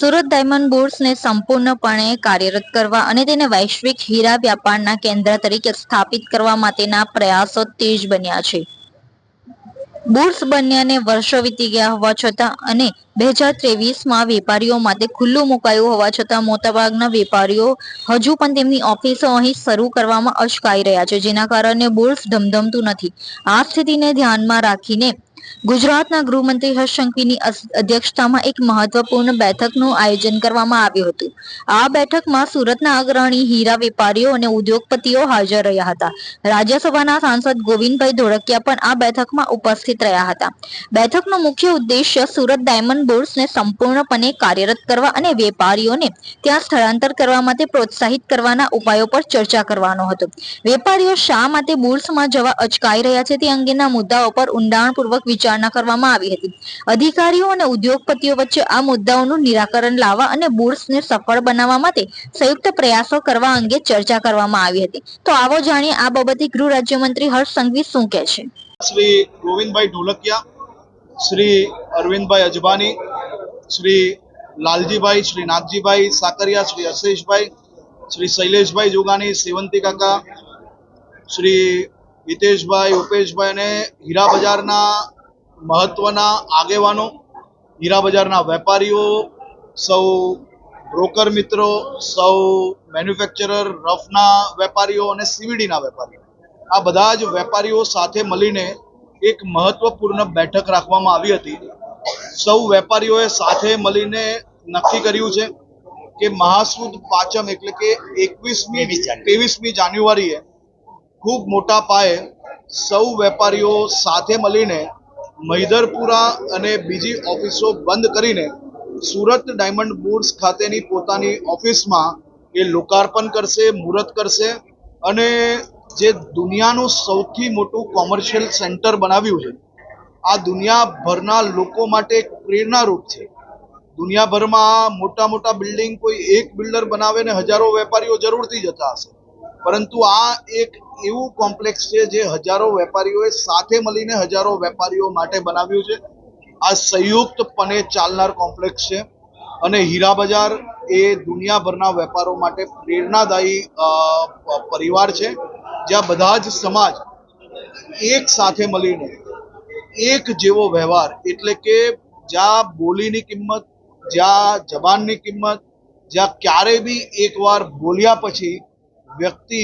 Surat diamond બુર્સને સંપૂર્ણપણે કાર્યરત કરવા અને તેને વૈશ્વિક હીરા વ્યાપારના કેન્દ્ર તરીકે સ્થાપિત કરવા માટેના પ્રયાસો તેજ બન્યા છે. બુર્સ બન્યાને વર્ષો વીતી ગયા હોવા છતાં અને બે હજાર ત્રેવીસમાં વેપારીઓ માટે ખુલ્લું મુકાયું હોવા છતાં મોટાભાગના વેપારીઓ હજુ પણ તેમની ઓફિસો અહીં શરૂ કરવામાં અચકાઈ રહ્યા છે. જેના કારણે બુર્સ ધમધમતું નથી. આ સ્થિતિને ધ્યાનમાં રાખીને ગુજરાતના ગૃહમંત્રી હર્ષશંકીની અધ્યક્ષતામાં એક મહત્વપૂર્ણ બેઠકનું આયોજન કરવામાં આવ્યું હતું. આ બેઠકમાં સુરતના અગ્રણી હીરા વેપારીઓ અને ઉદ્યોગપતિઓ હાજર રહ્યા હતા. રાજ્યસભાના સાંસદ ગોવિંદભાઈ ધોળકિયા પણ આ બેઠકમાં ઉપસ્થિત રહ્યા હતા. બેઠકનો મુખ્ય ઉદ્દેશ્ય સુરત ડાયમંડ બોર્ડ્સને સંપૂર્ણપણે કાર્યરત કરવા અને વેપારીઓને ત્યાં સ્થળાંતર કરવા માટે પ્રોત્સાહિત કરવાના ઉપાયો પર ચર્ચા કરવાનો હતો. વેપારીઓ શા માટે બોર્ડ્સમાં જવા અચકાઈ રહ્યા છે તે અંગેના મુદ્દાઓ પર ઊંડાણપૂર્વક વિચારણા કરવામાં આવી હતી. અધિકારીઓ અને ઉદ્યોગપતિઓ વચ્ચે આ મુદ્દાઓનું નિરાકરણ લાવવા અને બુર્સને સફળ બનાવવા માટે સંયુક્ત પ્રયાસો કરવા અંગે ચર્ચા કરવામાં આવી હતી. તો આવો જાણીએ આ બાબતે ગૃહ રાજ્યમંત્રી હર્ષ સંઘવી શું કહે છે? શ્રી ગોવિંદભાઈ ઢોલકિયા, શ્રી અરવિંદભાઈ અજબાની, શ્રી લાલજીભાઈ, શ્રી નાથજીભાઈ સાકરિયા, શ્રી અશેષભાઈ શ્રી શૈલેષભાઈ જોગાની સેવંતી કાકા, શ્રી હિતેશભાઈ, ઉપેશભાઈ અને હીરા બજારના મહત્વના આગેવાનો હીરા બજારના વેપારીઓ સૌ બ્રોકર મિત્રો સૌ મેન્યુફેક્ચરર રફના વેપારીઓ અને સીવીડીના વેપારીઓ. આ બધા જ વેપારીઓ સાથે મળીને એક મહત્વપૂર્ણ બેઠક રાખવામાં આવી હતી. સૌ વેપારીઓએ સાથે મળીને નક્કી કર્યું છે કે મહાસુદ પાંચમ એટલે કે એકવીસમી ત્રેવીસમી જાન્યુઆરીએ ખૂબ મોટા પાયે સૌ વેપારીઓ સાથે મળીને મૈદરપુરા અને બીજી ઓફિસો બંધ કરીને સુરત ડાયમંડ બુર્સ ખાતેની પોતાની ઓફિસમાં એ લોકાર્પણ કરશે, મુહૂર્ત કરશે અને જે દુનિયાનું સૌથી મોટું કોમર્શિયલ સેન્ટર બનાવ્યું છે, આ દુનિયાભરના લોકો માટે એક પ્રેરણારૂપ છે. દુનિયાભરમાં મોટા મોટા બિલ્ડિંગ કોઈ એક બિલ્ડર બનાવે ને હજારો વેપારીઓ જરૂરથી જતા હશે. પરંતુ આ એક એવું કોમ્પ્લેક્સ છે જે હજારો વેપારીઓએ સાથે મળીને હજારો વેપારીઓ માટે બનાવ્યું છે. આ સંયુક્તપણે ચાલનાર કોમ્પ્લેક્સ છે અને હીરા બજાર એ દુનિયાભરના વેપારો માટે પ્રેરણાદાયી પરિવાર છે. જ્યાં બધા જ સમાજ એક સાથે મળીને એક જેવો વ્યવહાર એટલે કે જ્યાં બોલીની કિંમત, જ્યાં જબાનની કિંમત, જ્યાં ક્યારે બી એકવાર બોલ્યા પછી વ્યક્તિ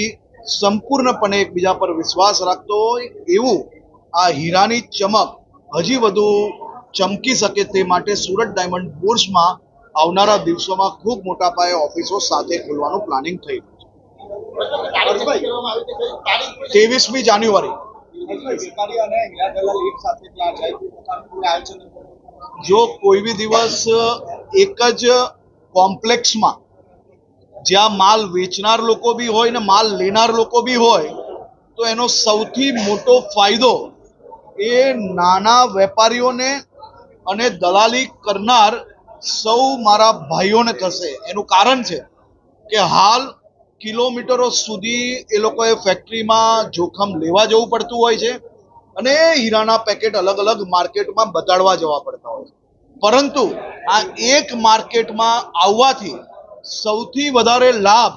સંપૂર્ણપણે એકબીજા પર વિશ્વાસ રાખતો હોય એવું આ હીરાની ચમક હજી વધુ ચમકી શકે તે માટે સુરત ડાયમંડ બોર્સમાં આવનારા દિવસોમાં ખૂબ મોટા પાયે ઓફિસો સાથે ખોલવાનું પ્લાનિંગ થઈ રહ્યું છે. ત્રેવીસમી જાન્યુઆરી. જો કોઈ બી દિવસ એક જ કોમ્પ્લેક્સમાં જ્યાં માલ વેચનાર લોકો બી હોય ને માલ લેનાર લોકો બી હોય, તો એનો સૌથી મોટો ફાયદો એ નાના વેપારીઓને અને દલાલી કરનાર સૌ મારા ભાઈઓને થશે. એનું કારણ છે કે હાલ કિલોમીટરો સુધી એ લોકોએ ફેક્ટરીમાં જોખમ લેવા જવું પડતું હોય છે અને હીરાના પેકેટ અલગ અલગ માર્કેટમાં બતાડવા જવા પડતા હોય છે. પરંતુ આ એક માર્કેટમાં આવવાથી સૌથી વધારે લાભ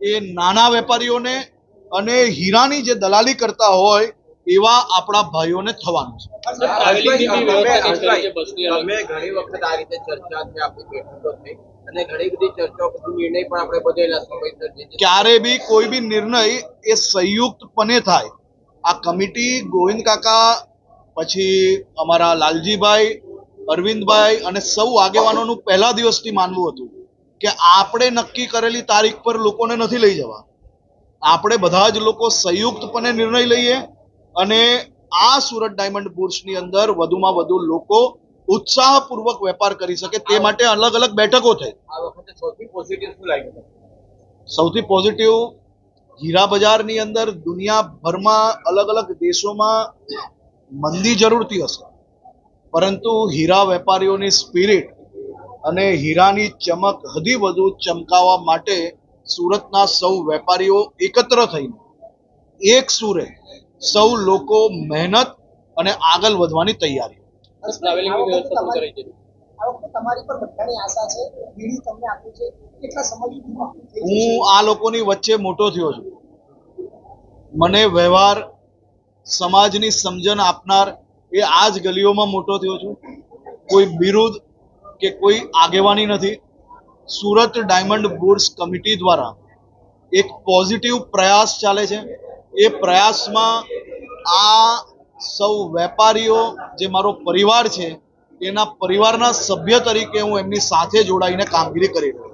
એ નાના વેપારીઓને અને હીરાની જે દલાલી કરતા હોય એવા આપણા ભાઈઓને થવાનું છે. અને ઘણી બધી ચર્ચાઓ નિર્ણય પણ આપણે બધેલા ક્યારે બી કોઈ બી નિર્ણય એ સંયુક્તપણે થાય. આ કમિટી ગોવિંદ કાકા પછી અમારા લાલજીભાઈ અરવિંદભાઈ અને સૌ આગેવાનોનું પહેલા દિવસથી માનવું હતું. કે આપણે નક્કી કરેલી તારીખ પર લોકોને નથી લઈ જવા. આપણે બધા જ લોકો સંયુક્તપણે નિર્ણય લઈએ અને આ સુરત ડાયમંડ બુર્સની અંદર વધુમાં વધુ લોકો ઉત્સાહપૂર્વક વેપાર કરી શકે તે માટે અલગ અલગ બેઠકો થઈ. આ વખતે સૌથી પોઝિટિવ શું લાગ્યું તમને? સૌથી પોઝિટિવ હીરા બજારની અંદર દુનિયાભરમાં અલગ અલગ દેશોમાં મંદી જરૂરથી હશે. પરંતુ હીરા વેપારીઓની સ્પિરિટ અને હીરાની ચમક હદી વધુ ચમકાવવા માટે સુરતના સૌ વેપારીઓ એકત્ર થઈને એક સુરે સૌ લોકો મહેનત અને આગળ વધવાની તૈયારી? હું આ લોકોની વચ્ચે મોટો થયો છું. મને વ્યવહાર સમાજની સમજણ આપનાર એ આ જ ગલીઓમાં મોટો થયો છું. કોઈ બિરુદ કે કોઈ આગેવાની નથી. સુરત ડાયમંડ બુર્સ કમિટી દ્વારા એક પોઝિટિવ પ્રયાસ ચાલે છે. એ પ્રયાસમાં આ સૌ વેપારીઓ, જે મારો પરિવાર છે, એના પરિવારના સભ્ય તરીકે હું એમની સાથે જોડાઈને કામગીરી કરી રહ્યો